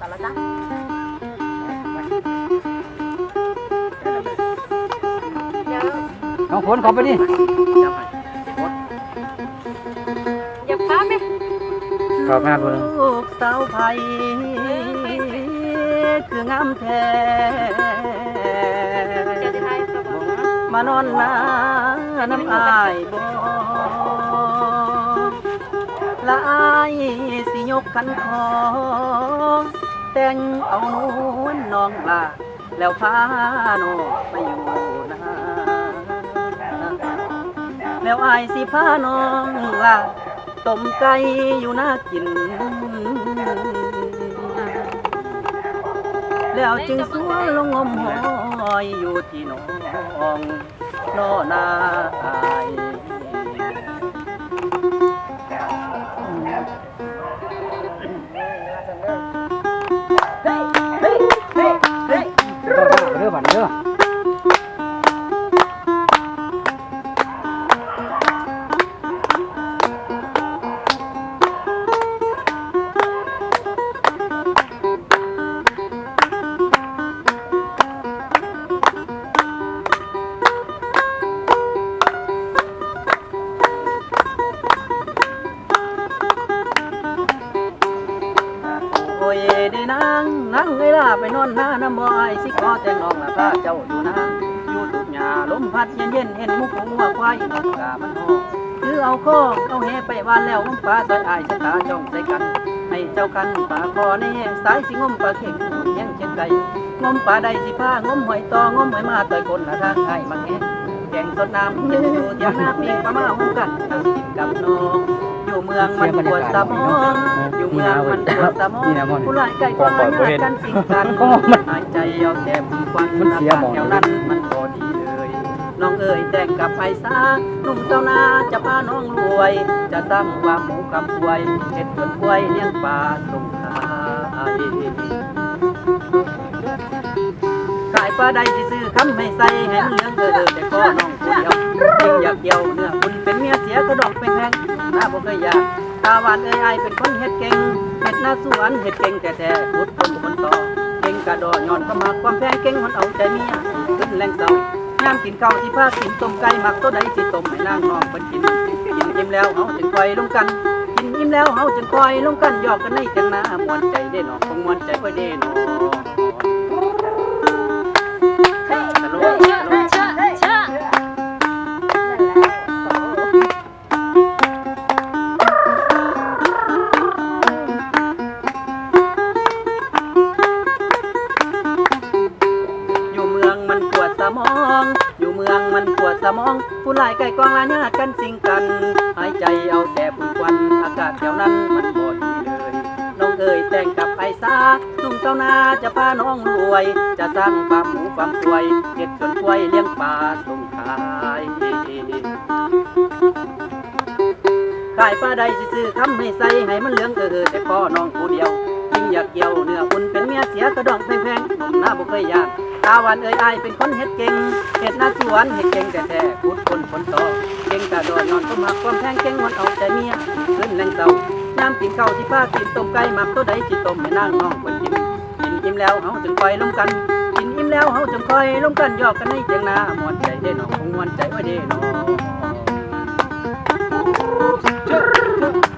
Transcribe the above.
ต่อแล้วจ้ะเดี๋ยวน้องฝนขอไปดิจับให้กดอย่าพาไปขอบงานบุญลูกสาวไผ่คืองามแท้เจะได้ทายก็บอกมานอนนาน้ำอายบ่ละอายสิยกขันคอ แต่งเอานวลน้องลาแล้วพาโนไปอยู่นาแล้วอายสิพาน้องลาต้มไก่อยู่น่ากิน แล้วจึงสวนลงงมหอยอยู่ที่หนองนอนาอาย ได้นางนางเวลาไปนอนหน้าน้ำบอยสิขอแต่งน้องละพาเจ้าอยู่นางอยู่ตุกหญ้าลมพัดเย็นเย็นเห็นมุกหัวควายนกกามันหอกคือเอาข้อเอาแหไปวานแล้วน้งปลาใส่อายใส่ตาจ้องใส่กันให้เจ้ากันปลาคอในแห้งสายสิงมปลาเข่งแห้งเช่นไก่งมปลาใดสิผ้างมหอยตองมหอยมาเตยคนละทางให้มาแห้งแกงสดน้ำยืนอยู่เตียงหน้าปีปลามาหุ้มกันนั่งกินกับน้อง อยู่เมืองมันปวดสมองอยู่เมืองมันปวดสมองผู้ร้ายใกล้กว่าหน้ากันสิ่งกันหายใจเอาแต่ผู้ฟังมันเสียหมองแถวนั้นมันพอดีเลยน้องเอ๋ยแต่งกับไอ้สาหนุ่มเจ้านาจะพาน้องรวย จะตั้งว่าหมูกับควยเห็ดจนควยเลี้ยงปลาส่งขาย ขายปลาใดที่ซื้อคำให้ใส่ให้มันเหลืองเออแต่ก็น้องผู้เดียวยิ่งอยากเกี่ยวเนื้อคุณเป็นเมียเสียก็ดอกเป็นแพงหน้าบ่เคยอยากตาหวานเอ้ยไอเป็นคนเฮ็ดเก่งเฮ็ดหน้าสวนเฮ็ดเก่งแต่แต่พุดคนคนต่อเก่งกระดอย้อนความหักความแพงเก่งคนเอาใจเมียขึ้นแรงเศร้ายามกินข้าวที่พากินต้มไก่หมักตัวใดสิต้มให้นางน้องเพิ่นกินกินอิ่มแล้วเฮาจึงคอยลงกันกินอิ่มแล้วเฮาจึงคอยลงกันหยอกกันในจังหน้ามวนใจได้หนอคงมวนใจไว้เด้หนอ เฮ้ยตะลุยเชอยู่เมืองมันปวดสมอง อยู่เมืองมันปวดสมอง ผู้หลายไก่กองลาญาติกันสิงกัน หายใจเอาแต่ฝุ่นควัน อากาศแถวนั้นมันบ่ดี เลยน้องเอ๋ยแต่งกับไอ้สาหนุ่มเจ้านาจะพาน้องรวย จะสร้างฟาร์มหมูฟาร์มกล้วยเก็ดจนกล้วยเลี้ยงปลาส่งขายขายปลาใดสิซื้อคำให้ใส่ให้มันเหลืองเออแต่พ่อน้องผู้เดียวยิ่งอยากเกี่ยวเนื้ออุ่นเป็นเมียเสียกระดองแพงๆหนุ่มหน้าบ่เคยยากตาหวานเอ้ยอายเป็นคนเฮ็ดเก่งเฮ็ดหน้าสวนเฮ็ดเก่งแต่แท้พุดคนคนโตเก่งกะโดดนอนก็มักความแพงเก่งมันเอาใจเมียขึ้นแรงเศร้าามกินข้าวที่ป้ากินต้มไก่หมักตัวใดจิต้มให้นางน้องคนกินกินอิ่มแล้วเฮาจึงปล่อยลงกัน กินอิ่มแล้วเฮาจึงคอยลงกันยอกกันในเจียงนามวนใจได้หนอคงมวนใจไว้เด้หนอ